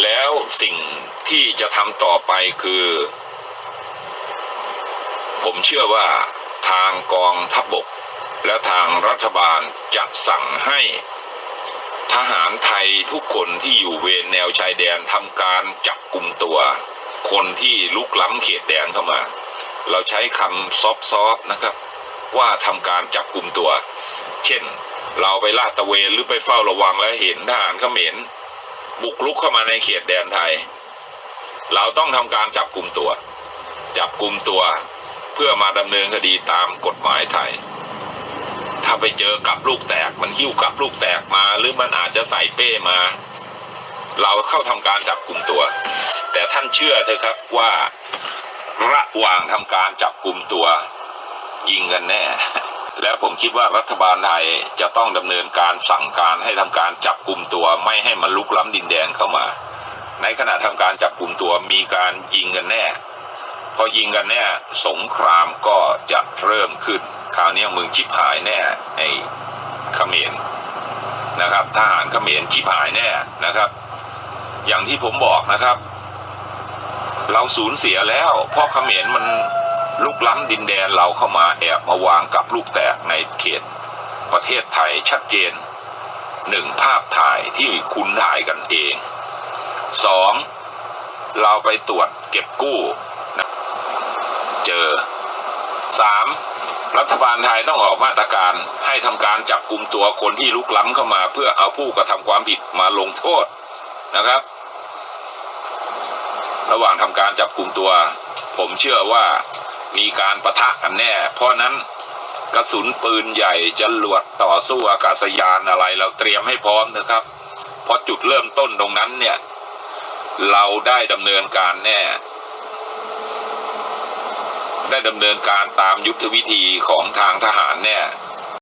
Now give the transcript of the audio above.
แล้วสิ่งที่จะทำต่อไปคือ ผมเชื่อว่าทางกองทัพบก และทางรัฐบาลจะสั่งให้ ทหารไทยทุกคนที่อยู่เวรแนวชายแดนทำการจับกลุ่มตัว คนที่ลุกล้ำเขตแดนเข้ามา เราใช้คำซอฟๆนะครับ ว่าทำการจับกลุ่มตัว เช่น เราไปลาดตระเวนหรือไปเฝ้าระวังแล้วเห็นทหารเขมร บุกลุกเข้ามาในเขตแดนไทย เราต้องทำการจับกลุ่มตัว จับกลุ่มตัวเพื่อมาดำเนินคดีตามกฎหมายไทย ถ้าไปเจอกับลูกแตกมันหิ้วกับลูกแตกมา หรือมันอาจจะใส่เป้มา เราเข้าทำการจับกลุ่มตัว แต่ท่านเชื่อเถอะครับว่าระหว่างทำการจับกลุ่มตัว ยิงกันแน่ และผมคิดว่ารัฐบาลไทยจะต้องดำเนินการสั่งการให้ทำการจับกลุ่มตัวไม่ให้มันลุกล้ำดินแดนเข้ามา ในขณะทำการจับกลุ่มตัวมีการยิงกันแน่ พอยิงกันแน่สงครามก็จะเริ่มขึ้นคราวนี้มึงชิบหายแน่ไอ้เขมรนะครับทหารเขมรชิบหายแน่นะครับ อย่างที่ผมบอกนะครับ เราสูญเสียแล้วเพราะเขมรมัน ลุกล้ำดินแดนเราเข้ามาแอบมาวางกับลูกแตกในเขต ประเทศไทยชัดเจนหนึ่งภาพถ่ายที่คุณถ่ายกันเองสองเราไปตรวจเก็บกู้นะเจอสามรัฐบาลไทยต้องออกมาตรการให้ทำการจับกลุ่มตัวคนที่ลุกล้ำเข้ามา เพื่อเอาผู้กระทำความผิดมาลงโทษนะครับ ระหว่างทำการจับกลุ่มตัว ผมเชื่อว่า มีการประทะกันแน่ เพราะนั้นกระสุนปืนใหญ่จะหลวดต่อสู้อากาศยานอะไรเราเตรียมให้พร้อมนะครับ เพราะจุดเริ่มต้นตรงนั้นเนี่ย เราได้ดำเนินการแน่ ได้ดำเนินการตามยุทธวิธีของทางทหารแน่